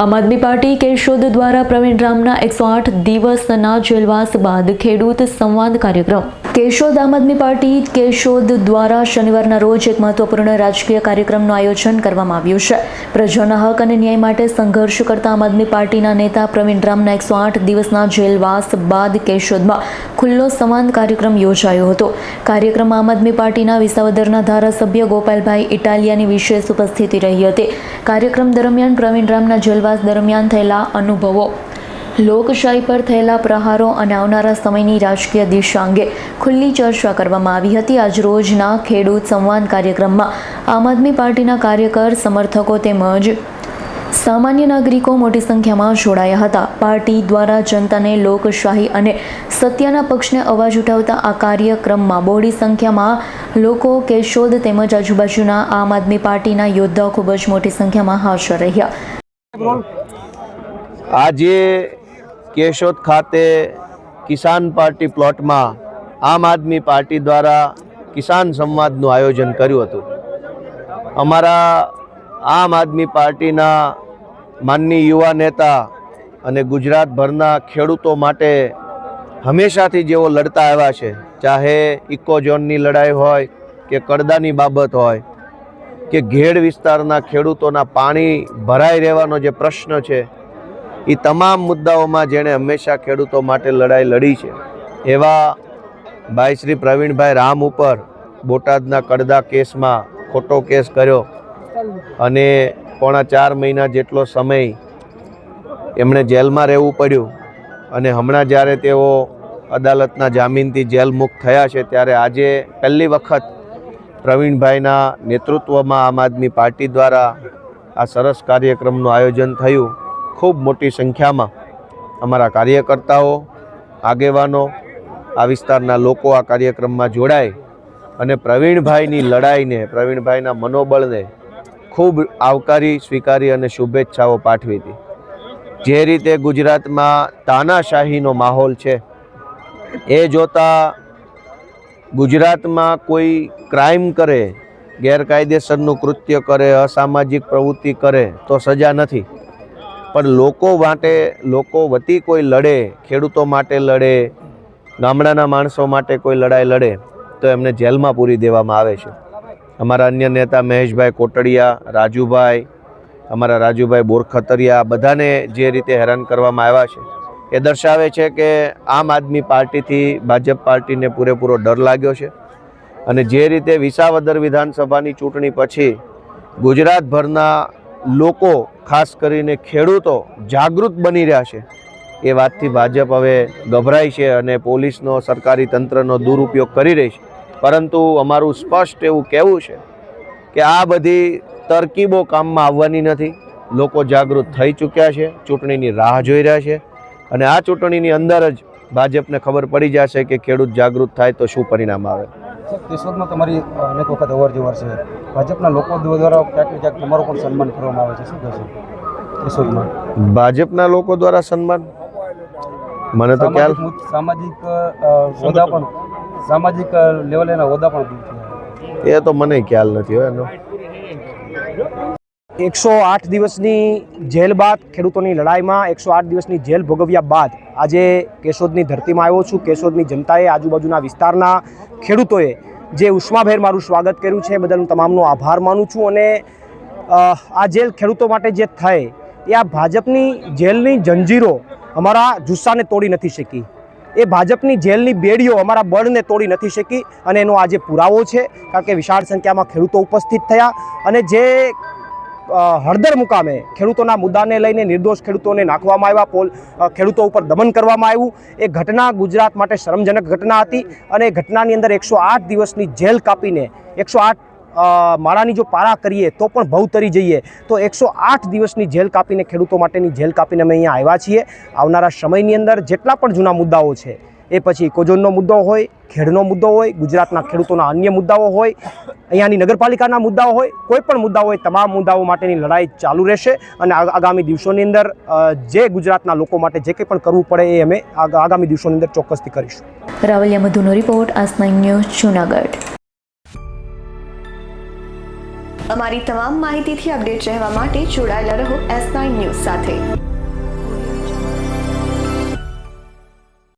આમ આદમી પાર્ટી કેશોદ દ્વારા પ્રવીણ રામના એકસો આઠ દિવસના જેલવાસ બાદ ખેડૂત સંવાદ કાર્યક્રમ. કેશોદ આમ આદમી પાર્ટી કેશોદ દ્વારા શનિવારના રોજ એક મહત્વપૂર્ણ રાજકીય કાર્યક્રમનું આયોજન કરવામાં આવ્યું છે. પ્રજાના હક અને ન્યાય માટે સંઘર્ષ કરતા આમ આદમી પાર્ટીના નેતા પ્રવીણ રામના એકસો આઠ દિવસના જેલવાસ બાદ કેશોદમાં ખુલ્લો સંવાદ કાર્યક્રમ યોજાયો હતો. કાર્યક્રમમાં આમ આદમી પાર્ટીના વિસાવદરના ધારાસભ્ય ગોપાલભાઈ ઇટાલિયાની વિશેષ ઉપસ્થિતિ રહી હતી. કાર્યક્રમ દરમિયાન પ્રવીણ રામના જેલવાસ દરમિયાન થયેલા અનુભવો લોકશાહી પર થયેલા પ્રહારો અને આવનારા સમયની રાજકીય દિશા અંગે ખુલ્લી ચર્ચા કરવામાં આવી હતી. આજ રોજના ખેડૂત સંવાદ કાર્યક્રમમાં આમ આદમી પાર્ટીના કાર્યકર, સમર્થકો તેમજ સામાન્ય નાગરિકો મોટી સંખ્યામાં જોડાયા હતા. પાર્ટી દ્વારા જનતાને લોકશાહી અને સત્યના પક્ષને અવાજ ઉઠાવતા આ કાર્યક્રમમાં બહોળી સંખ્યામાં લોકો, કેશોદ તેમજ આજુબાજુના આમ આદમી પાર્ટીના યોદ્ધાઓ ખૂબ જ મોટી સંખ્યામાં હાજર રહ્યા. આજે કેશોદ ખાતે કિસાન પાર્ટી પ્લોટમાં આમ આદમી પાર્ટી દ્વારા કિસાન સંવાદનું આયોજન કર્યું હતું. અમારા આમ આદમી પાર્ટીના માનની યુવા નેતા અને ગુજરાતભરના ખેડૂતો માટે હંમેશાથી જેઓ લડતા આવ્યા છે, ચાહે ઇકો ઝોનની લડાઈ હોય કે કડદાની બાબત હોય, કે ઘેડ વિસ્તારના ખેડૂતોના પાણી ભરાઈ રહેવાનો જે પ્રશ્ન છે એ તમામ મુદ્દાઓમાં જેણે હંમેશા ખેડૂતો માટે લડાઈ લડી છે. એવા ભાઈ શ્રી પ્રવીણભાઈ રામ ઉપર બોટાદના કડદા કેસમાં ખોટો કેસ કર્યો અને પોણા ચાર મહિના જેટલો સમય એમણે જેલમાં રહેવું પડ્યું અને હમણાં જ્યારે તેઓ અદાલતના જામીનથી જેલ મુક્ત થયા છે ત્યારે આજે પહેલી વખત પ્રવીણભાઈના નેતૃત્વમાં આમ આદમી પાર્ટી દ્વારા આ સરસ કાર્યક્રમનું આયોજન થયું. ખૂબ મોટી સંખ્યામાં અમારા કાર્યકર્તાઓ, આગેવાનો, આ વિસ્તારના લોકો આ કાર્યક્રમમાં જોડાય અને પ્રવીણભાઈની લડાઈને, પ્રવીણભાઈના મનોબળને ખૂબ આવકારી, સ્વીકારી અને શુભેચ્છાઓ પાઠવી હતી. જે રીતે ગુજરાતમાં તાનાશાહીનો માહોલ છે, એ જોતાં ગુજરાતમાં કોઈ ક્રાઇમ કરે, ગેરકાયદેસરનું કૃત્ય કરે, અસામાજિક પ્રવૃત્તિ કરે તો સજા નથી. પણ લોકો માટે, લોકો વતી કોઈ લડે, ખેડૂતો માટે લડે, ગામડાના માણસો માટે કોઈ લડાઈ લડે, તો એમને જેલમાં પૂરી દેવામાં આવે છે. અમારા અન્ય નેતા મહેશભાઈ કોટડિયા, રાજુભાઈ, અમારા રાજુભાઈ બોરખતરિયા બધાને જે રીતે હેરાન કરવામાં આવ્યા છે, એ દર્શાવે છે કે આમ આદમી પાર્ટીથી ભાજપ પાર્ટીને પૂરેપૂરો ડર લાગ્યો છે અને જે રીતે વિસાવદર વિધાનસભાની ચૂંટણી પછી ગુજરાતભરના લોકો ખાસ કરીને ખેડૂતો જાગૃત બની રહ્યા છે. એ વાતથી ભાજપ હવે ગભરાય છે અને પોલીસનો, સરકારી તંત્રનો દુરુપયોગ કરી રહી છે. પરંતુ અમારું સ્પષ્ટ એવું કહેવું છે કે આ બધી તરકીબો કામમાં આવવાની નથી. લોકો જાગૃત થઈ ચૂક્યા છે, ચૂંટણીની રાહ જોઈ રહ્યા છે અને આ ચૂંટણીની અંદર જ ભાજપને ખબર પડી જશે કે ખેડૂત જાગૃત થાય તો શું પરિણામ આવે. કેશોદમાં તમારી અનેક વખત અવર જવર છે. ભાજપના લોકો દ્વારા ક્યાંક ક્યાંક તમારું પણ સન્માન કરવામાં આવે છે. શું કહેશો? કેશોદમાં ભાજપના લોકો દ્વારા સન્માન? મને તો ખ્યાલ સામાજિક હોદ્દા પણ સામાજિક લેવલે એના હોદ્દા પણ એ તો મને ખ્યાલ નથી હોય એનો. એકસો આઠ દિવસની જેલ બાદ ખેડૂતોની લડાઈમાં એકસો આઠ દિવસની જેલ ભોગવ્યા બાદ આજે કેશોદની ધરતીમાં આવ્યો છું. કેશોદની જનતાએ આજુબાજુના વિસ્તારના ખેડૂતોએ જે ઉષ્માભેર મારું સ્વાગત કર્યું છે બદલ હું તમામનો આભાર માનું છું અને આ જેલ ખેડૂતો માટે જે થઈ એ આ ભાજપની જેલની જંજીરો અમારા જુસ્સાને તોડી નથી શકી. એ ભાજપની જેલની બેડીઓ અમારા બળને તોડી નથી શકી અને એનો આજે પુરાવો છે. કારણ કે વિશાળ સંખ્યામાં ખેડૂતો ઉપસ્થિત થયા અને જે હળદર મુકામે ખેડૂતોના મુદ્દાને લઈને નિર્દોષ ખેડૂતોને નાખવામાં આવ્યા, પોલ ખેડૂતો ઉપર દમન કરવામાં આવ્યું. એ ઘટના ગુજરાત માટે શરમજનક ઘટના હતી અને એ ઘટનાની અંદર એકસો આઠ દિવસની જેલ કાપીને એકસો આઠ માળાની જો પારા કરીએ તો પણ ભવ તરી જઈએ. તો એકસો આઠ દિવસની જેલ કાપીને ખેડૂતો માટેની જેલ કાપીને અમે અહીંયા આવ્યા છીએ. આવનારા સમયની અંદર જેટલા પણ જૂના મુદ્દાઓ છે એ પછી કોજોનનો મુદ્દો હોય ખેડનો મુદ્દો હોય ગુજરાતના ખેડૂતોના અન્ય મુદ્દાઓ હોય અહીંયાની નગરપાલિકાના મુદ્દાઓ હોય કોઈ પણ મુદ્દાઓ હોય તમામ મુદ્દાઓ માટેની લડાઈ ચાલુ રહેશે અને આગામી દિવસોની અંદર જે ગુજરાતના લોકો માટે જે કંઈ પણ કરવું પડે એ અમે આગ- આગામી દિવસોની અંદર ચોક્કસથી કરીશું. રાવલિયા મધુનો રિપોર્ટ આસ નાઇન ન્યૂઝ જુનાગઢ. અમારી તમામ માહિતીથી અપડેટ રહેવા માટે જોડાયેલા રહો એસ નાઇન ન્યૂઝ સાથે.